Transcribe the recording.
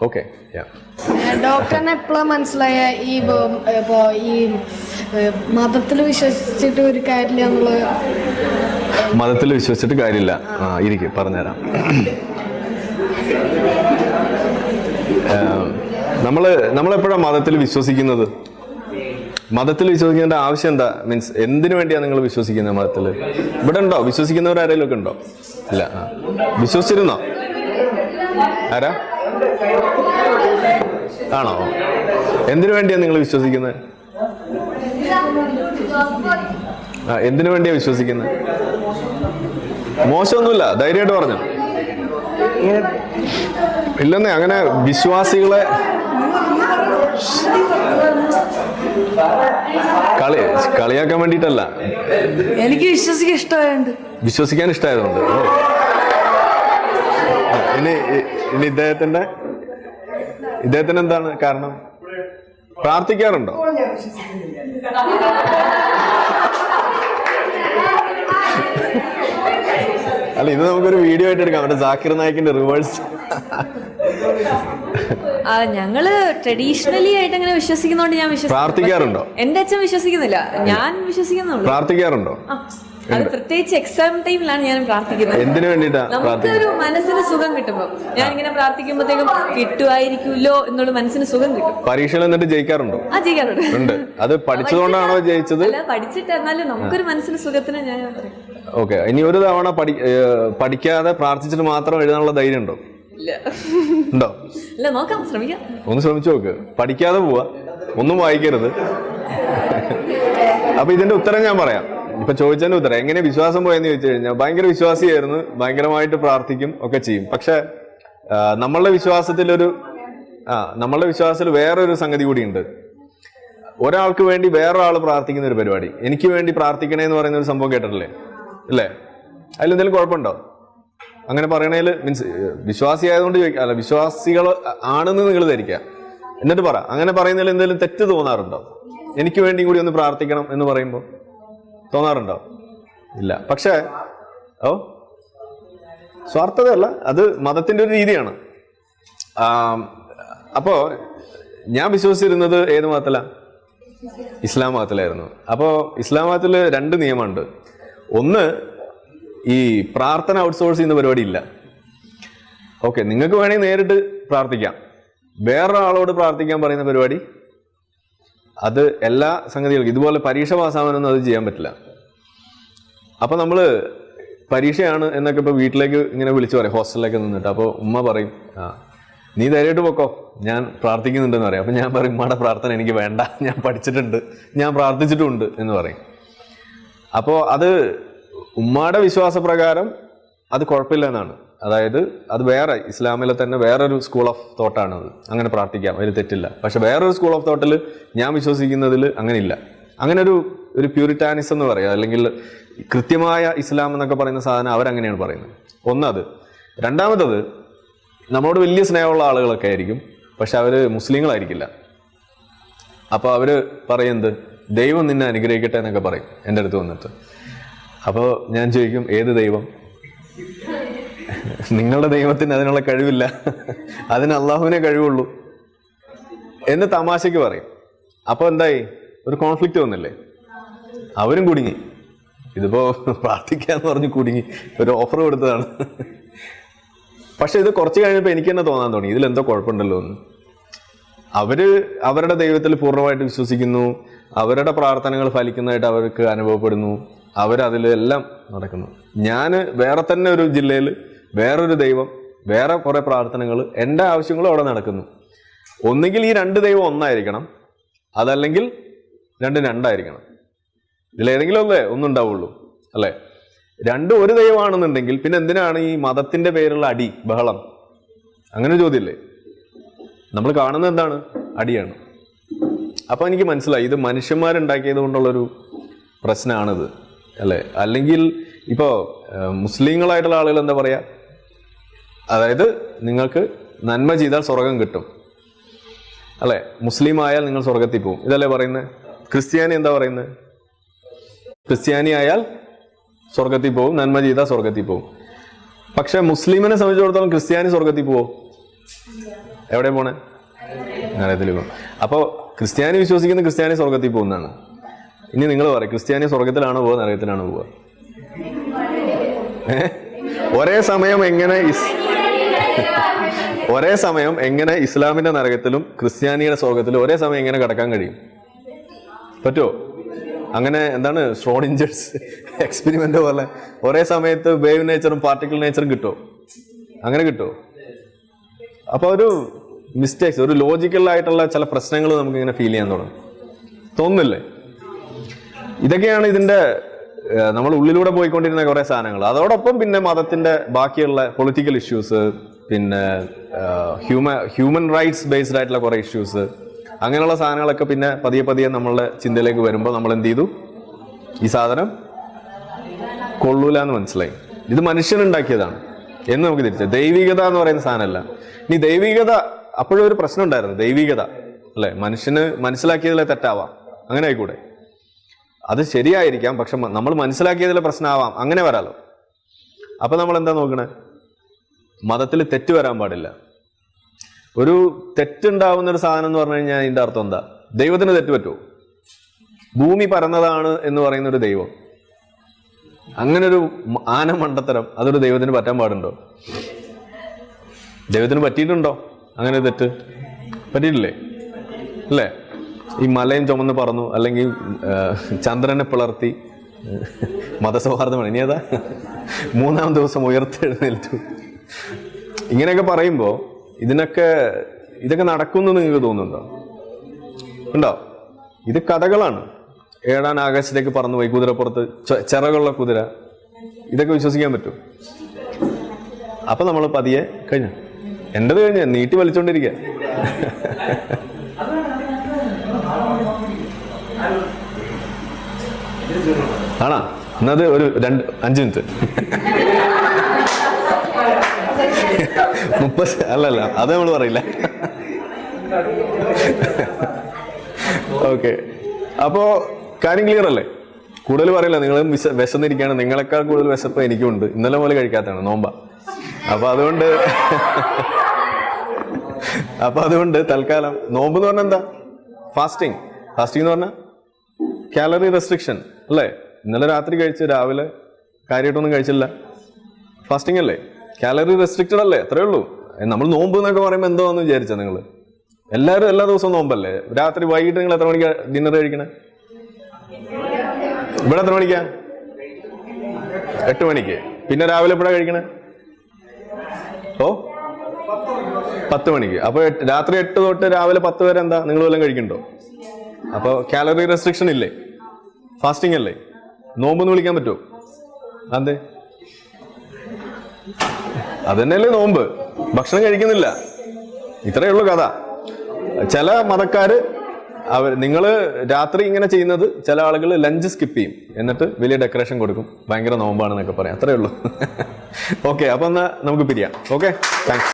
Okay ഡോക്ടറിനെ എപ്പോഴാണ് മനസ്സിലായ ഈ ഇപ്പൊ- ഈ മതത്തിൽ വിശ്വസിച്ചിട്ട് ഒരു കാര്യമില്ല നമ്മൾ മതത്തിൽ വിശ്വസിച്ചിട്ട് കാര്യമില്ല. ആ ഇരിക്കും പറഞ്ഞുതരാം. നമ്മൾ നമ്മൾ നമ്മളെപ്പോഴാണ് മതത്തിൽ വിശ്വസിക്കുന്നത്? മതത്തിൽ വിശ്വസിക്കേണ്ട ആവശ്യം എന്താ? മീൻസ് എന്തിനു വേണ്ടിയാണ് നിങ്ങൾ വിശ്വസിക്കുന്നത് മതത്തിൽ ഇവിടെ ഉണ്ടോ? വിശ്വസിക്കുന്നവർ ആരെങ്കിലും ഒക്കെ ഉണ്ടോ? ഇല്ല. വിശ്വസിച്ചിരുന്നോ? ആരാ? ആണോ? എന്തിനു വേണ്ടിയാണ് നിങ്ങൾ വിശ്വസിക്കുന്നത്? ആ എന്തിനു വേണ്ടിയാ വിശ്വസിക്കുന്നത്? മോശമൊന്നുമില്ല ധൈര്യമായിട്ട് പറഞ്ഞു. ഇല്ലെന്നേ അങ്ങനെ വിശ്വാസികളെ കളി കളിയാക്കാൻ വേണ്ടിട്ടല്ല എനിക്ക് വിശ്വസിക്കാൻ ഇഷ്ടമായുണ്ട്. വിശ്വസിക്കാൻ ഇഷ്ടമായതുകൊണ്ട്. ഇനി ഇനി ഇദ്ദേഹത്തിന്റെ ഇദ്ദേഹത്തിന് എന്താണ് കാരണം? പ്രാർത്ഥിക്കാറുണ്ടോ? അല്ല ഇത് നമുക്കൊരു വീഡിയോ ആയിട്ട് എടുക്കാം. അവരുടെ ജാക്കിർ നായിക്കിന്റെ റിവേഴ്സ് ഞങ്ങൾ ട്രഡീഷണലി ആയിട്ട് അങ്ങനെ വിശ്വസിക്കുന്നോണ്ട് ഞാൻ വിശ്വസിക്കാറുണ്ടോ പ്രാർത്ഥിക്കാറുണ്ടോ? എന്റെ അച്ഛൻ വിശ്വസിക്കുന്നില്ല. ഞാൻ വിശ്വസിക്കുന്നുള്ളൂ. പ്രാർത്ഥിക്കാറുണ്ടോ? അത് പ്രത്യേകിച്ച് എക്സാം ടൈമിലാണ് ഞാൻ പ്രാർത്ഥിക്കുന്നത്. എന്തിനു വേണ്ടിട്ടാ നമുക്കൊരു മനസ്സിന് സുഖം കിട്ടുമ്പോ. ഞാൻ ഇങ്ങനെ പ്രാർത്ഥിക്കുമ്പോഴത്തേക്കും കിട്ടുമായിരിക്കുമല്ലോ എന്നുള്ള മനസ്സിന് സുഖം കിട്ടും. പരീക്ഷയിൽ എന്നിട്ട് ജയിക്കാറുണ്ടോ? ആ ജയിക്കാറുണ്ട്. ഉണ്ട്. അത് പഠിച്ചതുകൊണ്ടാണോ ജയിച്ചത്? അല്ല പഠിച്ചിട്ട് എന്നാലും നമുക്കൊരു മനസ്സിന് സുഖത്തിന് ഞാൻ. ഓക്കെ. ഇനി ഒരു തവണ പഠി പഠിക്കാതെ പ്രാർത്ഥിച്ചിട്ട് മാത്രം എഴുതാനുള്ള ധൈര്യം ഉണ്ടോ? ഉണ്ടോ? ഇല്ല നോക്കാം. ശ്രമിക്കാം. ഒന്ന് ശ്രമിച്ചു നോക്ക്. പഠിക്കാതെ പോവാ. ഒന്നും വായിക്കരുത്. അപ്പൊ ഇതിന്റെ ഉത്തരം ഞാൻ പറയാം. ഇപ്പൊ ചോദിച്ചതിന്റെ ഉത്തരം. എങ്ങനെ വിശ്വാസം പോയെന്ന് ചോദിച്ചു കഴിഞ്ഞാൽ ഭയങ്കര വിശ്വാസിയായിരുന്നു. ഭയങ്കരമായിട്ട് പ്രാർത്ഥിക്കും ഒക്കെ ചെയ്യും. പക്ഷെ നമ്മളുടെ വിശ്വാസത്തിലൊരു ആ നമ്മളുടെ വിശ്വാസത്തിൽ വേറൊരു സംഗതി കൂടിയുണ്ട്. ഒരാൾക്ക് വേണ്ടി വേറൊരാൾ പ്രാർത്ഥിക്കുന്ന ഒരു പരിപാടി. എനിക്ക് വേണ്ടി പ്രാർത്ഥിക്കണേ എന്ന് പറയുന്ന ഒരു സംഭവം കേട്ടിട്ടില്ലേ? അല്ലേ അതിൽ എന്തെങ്കിലും കുഴപ്പമുണ്ടോ? അങ്ങനെ പറയണേൽ മീൻസ് വിശ്വാസി ആയതുകൊണ്ട് ചോദിക്കാം. അല്ല വിശ്വാസികൾ ആണെന്ന് നിങ്ങൾ ധരിക്കുക. എന്നിട്ട് പറ. അങ്ങനെ പറയുന്നതിൽ എന്തെങ്കിലും തെറ്റ് തോന്നാറുണ്ടോ? എനിക്ക് വേണ്ടി കൂടി ഒന്ന് പ്രാർത്ഥിക്കണം എന്ന് പറയുമ്പോൾ. തോന്നാറുണ്ടോ ഇല്ല. പക്ഷേ ഓ സ്വാർത്ഥതയല്ല. അത് മതത്തിന്റെ ഒരു രീതിയാണ്. അപ്പോൾ ഞാൻ വിശ്വസിച്ചിരുന്നത് ഏത് മതത്തിലാ? ഇസ്ലാം മതത്തിലായിരുന്നു. അപ്പോൾ ഇസ്ലാം മതത്തിൽ രണ്ട് നിയമമുണ്ട്. ഒന്ന് ഈ പ്രാർത്ഥന ഔട്ട്സോഴ്സ് ചെയ്യുന്ന പരിപാടി ഇല്ല. ഓക്കെ നിങ്ങൾക്ക് വേണമെങ്കിൽ നേരിട്ട് പ്രാർത്ഥിക്കാം. വേറൊരാളോട് പ്രാർത്ഥിക്കാൻ പറയുന്ന പരിപാടി അത് എല്ലാ സംഗതികൾക്കും ഇതുപോലെ പരീക്ഷ പാസ്സാവാനൊന്നും അത് ചെയ്യാൻ പറ്റില്ല. അപ്പോൾ നമ്മൾ പരീക്ഷയാണ് എന്നൊക്കെ ഇപ്പോൾ വീട്ടിലേക്ക് ഇങ്ങനെ വിളിച്ചു പറയും ഹോസ്റ്റലിലേക്ക് നിന്നിട്ട്. അപ്പോൾ ഉമ്മ പറയും ആ നീ ധൈര്യമായിട്ട് പൊക്കോ. ഞാൻ പ്രാർത്ഥിക്കുന്നുണ്ടെന്ന് പറയും. അപ്പോൾ ഞാൻ പറയും ഉമ്മയുടെ പ്രാർത്ഥന എനിക്ക് വേണ്ട. ഞാൻ പഠിച്ചിട്ടുണ്ട്. ഞാൻ പ്രാർത്ഥിച്ചിട്ടുമുണ്ട് എന്ന് പറയും. അപ്പോൾ അത് ഉമ്മയുടെ വിശ്വാസപ്രകാരം അത് കുഴപ്പമില്ല എന്നാണ്. അതായത് അത് വേറെ ഇസ്ലാമിലെ തന്നെ വേറൊരു സ്കൂൾ ഓഫ് തോട്ടാണ് അത് അങ്ങനെ പ്രാർത്ഥിക്കാം അതിൽ തെറ്റില്ല. പക്ഷെ വേറൊരു സ്കൂൾ ഓഫ് തോട്ടിൽ ഞാൻ വിശ്വസിക്കുന്നതിൽ അങ്ങനെയില്ല. അങ്ങനെ ഒരു ഒരു പ്യൂരിറ്റാനിസം എന്ന് പറയുക അല്ലെങ്കിൽ കൃത്യമായ ഇസ്ലാം എന്നൊക്കെ പറയുന്ന സാധനം അവരങ്ങനെയാണ് പറയുന്നത്. ഒന്നത്. രണ്ടാമത്തത് നമ്മളോട് വലിയ സ്നേഹമുള്ള ആളുകളൊക്കെ ആയിരിക്കും. പക്ഷെ അവർ മുസ്ലിങ്ങളായിരിക്കില്ല. അപ്പോൾ അവർ പറയുന്നത് ദൈവം നിന്നെ അനുഗ്രഹിക്കട്ടെ എന്നൊക്കെ പറയും. എന്റെ അടുത്ത് വന്നിട്ട്. അപ്പോൾ ഞാൻ ചോദിക്കും ഏത് ദൈവം? നിങ്ങളുടെ ദൈവത്തിന് അതിനുള്ള കഴിവില്ല. അതിന് അള്ളാഹുവിനെ കഴിവുള്ളൂ. എന്ന് തമാശയ്ക്ക് പറയും. അപ്പോൾ എന്തായി? ഒരു കോൺഫ്ലിക്റ്റ് വന്നില്ലേ? അവരും കുടുങ്ങി. ഇതിപ്പോ പ്രാർത്ഥിക്കാന്ന് പറഞ്ഞ് കുടുങ്ങി. ഒരു ഓഫർ കൊടുത്തതാണ്. പക്ഷെ ഇത് കുറച്ച് കഴിഞ്ഞപ്പോൾ എനിക്ക് തന്നെ തോന്നാൻ തുടങ്ങി. ഇതിലെന്തോ കുഴപ്പമുണ്ടല്ലോ എന്ന്. അവർ അവരുടെ ദൈവത്തിൽ പൂർണമായിട്ട് വിശ്വസിക്കുന്നു. അവരുടെ പ്രാർത്ഥനകൾ ഫലിക്കുന്നതായിട്ട് അവർക്ക് അനുഭവപ്പെടുന്നു. അവരതിലെല്ലാം നടക്കുന്നു. ഞാൻ വേറെ തന്നെ ഒരു ജില്ലയിൽ വേറൊരു ദൈവം വേറെ കുറേ പ്രാർത്ഥനകൾ എന്റെ ആവശ്യങ്ങളും അവിടെ നടക്കുന്നു. ഒന്നുകിൽ ഈ രണ്ട് ദൈവം ഒന്നായിരിക്കണം അതല്ലെങ്കിൽ രണ്ടും രണ്ടായിരിക്കണം. ഇതിലേതെങ്കിലും അല്ലേ? ഒന്നുണ്ടാവുള്ളൂ അല്ലേ? രണ്ടും ഒരു ദൈവമാണെന്നുണ്ടെങ്കിൽ പിന്നെ എന്തിനാണ് ഈ മതത്തിന്റെ പേരുള്ള അടി ബഹളം? അങ്ങനെ ചോദ്യമില്ലേ? നമ്മൾ കാണുന്നത് എന്താണ്? അടിയാണ്. അപ്പോൾ എനിക്ക് മനസ്സിലായി ഇത് മനുഷ്യന്മാരുണ്ടാക്കിയത് കൊണ്ടുള്ളൊരു പ്രശ്നമാണിത് അല്ലേ? അല്ലെങ്കിൽ ഇപ്പോ ഏഹ്, മുസ്ലിങ്ങളായിട്ടുള്ള ആളുകൾ എന്താ പറയാ അതായത് നിങ്ങൾക്ക് നന്മ ചെയ്താൽ സ്വർഗം കിട്ടും. അല്ലെ? മുസ്ലിം ആയാൽ നിങ്ങൾ സ്വർഗത്തിൽ പോകും ഇതല്ലേ പറയുന്നത്? ക്രിസ്ത്യാനി എന്താ പറയുന്നത്? ക്രിസ്ത്യാനി ആയാൽ സ്വർഗത്തിൽ പോകും നന്മ ചെയ്താൽ സ്വർഗത്തിൽ പോകും പക്ഷെ മുസ്ലിമിനെ സംബന്ധിച്ചിടത്തോളം ക്രിസ്ത്യാനി സ്വർഗത്തിൽ പോവോ? എവിടെ പോണേ? നരകത്തിൽ പോകും അപ്പോൾ ക്രിസ്ത്യാനി വിശ്വസിക്കുന്ന ക്രിസ്ത്യാനി സ്വർഗത്തിൽ പോകുന്നതാണ്. ഇനി നിങ്ങൾ പറയും ക്രിസ്ത്യാനി സ്വർഗത്തിലാണോ പോവുക നരകത്തിലാണോ പോവുക? ഒരേ സമയം എങ്ങനെ ഒരേ സമയം എങ്ങനെ ഇസ്ലാമിന്റെ നരകത്തിലും ക്രിസ്ത്യാനിയുടെ സ്വർഗത്തിലും ഒരേ സമയം എങ്ങനെ കടക്കാൻ കഴിയും? പറ്റുമോ അങ്ങനെ എന്താണ് സ്ട്രോഡിഞ്ചേഴ്സ് എക്സ്പെരിമെന്റ് പോലെ? ഒരേ സമയത്ത് വേവ് നേച്ചറും പാർട്ടിക്കിൾ നേച്ചറും കിട്ടുമോ അങ്ങനെ കിട്ടുമോ അപ്പൊ ഒരു മിസ്റ്റേക്സ് ഒരു ലോജിക്കൽ ആയിട്ടുള്ള ചില പ്രശ്നങ്ങൾ നമുക്ക് ഇങ്ങനെ ഫീൽ ചെയ്യാൻ തുടങ്ങും. തോന്നുന്നില്ലേ? ഇതൊക്കെയാണ് ഇതിന്റെ നമ്മൾ ഉള്ളിലൂടെ പോയിക്കൊണ്ടിരുന്ന കുറെ സാധനങ്ങൾ. അതോടൊപ്പം പിന്നെ മതത്തിന്റെ ബാക്കിയുള്ള പൊളിറ്റിക്കൽ ഇഷ്യൂസ് പിന്നെ ഹ്യൂമൻ ഹ്യൂമൻ റൈറ്റ്സ് ബേസ്ഡ് ആയിട്ടുള്ള കുറേ ഇഷ്യൂസ് അങ്ങനെയുള്ള സാധനങ്ങളൊക്കെ പിന്നെ പതിയെ പതിയെ നമ്മളുടെ ചിന്തയിലേക്ക് വരുമ്പോൾ നമ്മൾ എന്ത് ചെയ്തു? ഈ സാധനം കൊള്ളൂല എന്ന് മനസ്സിലായി. ഇത് മനുഷ്യനുണ്ടാക്കിയതാണ്. എന്ന് നമുക്ക് തിരിച്ചു ദൈവികത എന്ന് പറയുന്ന സാധനമല്ല. ഇനി ദൈവികത അപ്പോഴും ഒരു പ്രശ്നം ഉണ്ടായിരുന്നു. ദൈവികത അല്ലെ? മനുഷ്യന് മനസ്സിലാക്കിയതിലെ തെറ്റാവാം. അങ്ങനെ ആയിക്കൂടെ? അത് ശരിയായിരിക്കാം പക്ഷെ നമ്മൾ മനസ്സിലാക്കിയതിലെ പ്രശ്നമാവാം. അങ്ങനെ വരാലോ? അപ്പൊ നമ്മൾ എന്താ നോക്കണേ? മതത്തിൽ തെറ്റ് വരാൻ പാടില്ല. ഒരു തെറ്റുണ്ടാവുന്ന ഒരു സാധനം എന്ന് പറഞ്ഞു കഴിഞ്ഞാൽ അതിന്റെ അർത്ഥം എന്താ? ദൈവത്തിന് തെറ്റ് പറ്റുമോ? ഭൂമി പരന്നതാണ് എന്ന് പറയുന്ന ഒരു ദൈവം. അങ്ങനെ ഒരു ആന മണ്ടത്തരം അതൊരു ദൈവത്തിന് പറ്റാൻ പാടുണ്ടോ? ദൈവത്തിന് പറ്റിയിട്ടുണ്ടോ? അങ്ങനെ തെറ്റ്? പറ്റിയിട്ടില്ലേ? അല്ലേ? ഈ മലയും ചുമന്ന് പറന്നു അല്ലെങ്കിൽ ചന്ദ്രനെ പിളർത്തി മതസൗഹാർദ്ദമാണ്. ഇനി ഏതാ? മൂന്നാം ദിവസം ഉയർത്തെഴുന്നേൽച്ചു ഇങ്ങനെയൊക്കെ പറയുമ്പോൾ ഇതിനൊക്കെ ഇതൊക്കെ നടക്കുമെന്ന് നിങ്ങൾക്ക് തോന്നുന്നുണ്ടോ? ഉണ്ടോ? ഇത് കഥകളാണ്. ഏഴാൻ ആകാശത്തേക്ക് പറന്നു പോയി കുതിരപ്പുറത്ത് ചിറകുള്ള കുതിര. ഇതൊക്കെ വിശ്വസിക്കാൻ പറ്റും. അപ്പൊ നമ്മൾ പതിയെ കഴിഞ്ഞു. എന്റെത് കഴിഞ്ഞ? നീട്ടി വലിച്ചോണ്ടിരിക്കുക ആണാ? എന്നത് ഒരു രണ്ട് അഞ്ച് മിനിറ്റ്. മുപ്പത് അല്ലല്ല അത് നമ്മൾ പറയില്ല. ഓക്കെ അപ്പോ കാര്യം ക്ലിയർ അല്ലേ? കൂടുതൽ പറയില്ല നിങ്ങൾ വിശ വിശന്നിരിക്കുകയാണ്. നിങ്ങളെക്കാൾ കൂടുതൽ വിശപ്പ് എനിക്കുണ്ട്. ഇന്നലെ പോലെ കഴിക്കാത്തതാണ് നോമ്പ. അപ്പൊ അതുകൊണ്ട് അപ്പൊ അതുകൊണ്ട് തൽക്കാലം നോമ്പ് എന്ന് പറഞ്ഞാൽ എന്താ? ഫാസ്റ്റിംഗ് ഫാസ്റ്റിംഗ് എന്ന് പറഞ്ഞാൽ കാലറി റെസ്ട്രിക്ഷൻ അല്ലേ? ഇന്നലെ രാത്രി കഴിച്ച് രാവിലെ കാര്യമായിട്ടൊന്നും കഴിച്ചില്ല. ഫാസ്റ്റിംഗ് അല്ലേ? കാലറി റെസ്ട്രിക്റ്റഡ് അല്ലേ? അത്രേ ഉള്ളൂ. നമ്മൾ നോമ്പ് എന്നൊക്കെ പറയുമ്പോൾ എന്തോന്ന് വിചാരിച്ചാൽ നിങ്ങൾ എല്ലാവരും എല്ലാ ദിവസവും നോമ്പല്ലേ? രാത്രി വൈകിട്ട് നിങ്ങൾ എത്ര മണിക്കാ ഡിന്നർ കഴിക്കണേ? ഇവിടെ എത്ര മണിക്കാ? എട്ട് മണിക്ക്. പിന്നെ രാവിലെ എപ്പോഴാ കഴിക്കണേ? ഓ? പത്ത് മണിക്ക്. അപ്പോൾ രാത്രി എട്ട് തൊട്ട് രാവിലെ പത്ത് വരെ എന്താ? നിങ്ങൾ വല്ലതും കഴിക്കണ്ടോ? അപ്പോൾ കാലറി റെസ്ട്രിക്ഷൻ ഇല്ലേ? ഫാസ്റ്റിംഗ് അല്ലേ? നോമ്പെന്ന് വിളിക്കാൻ പറ്റുമോ അതെ അതന്നെയല്ലേ നോമ്പ്? ഭക്ഷണം കഴിക്കുന്നില്ല. ഇത്രയേ ഉള്ളൂ കഥ. ചില മതക്കാര് അവർ നിങ്ങൾ രാത്രി ഇങ്ങനെ ചെയ്യുന്നത് ചില ആളുകൾ ലഞ്ച് സ്കിപ്പ് ചെയ്യും. എന്നിട്ട് വലിയ ഡെക്കറേഷൻ കൊടുക്കും. ഭയങ്കര നോമ്പാണെന്നൊക്കെ പറയാം. അത്രയേ ഉള്ളൂ. ഓക്കെ അപ്പൊ എന്നാ നമുക്ക് പിരിയാം. Okay thanks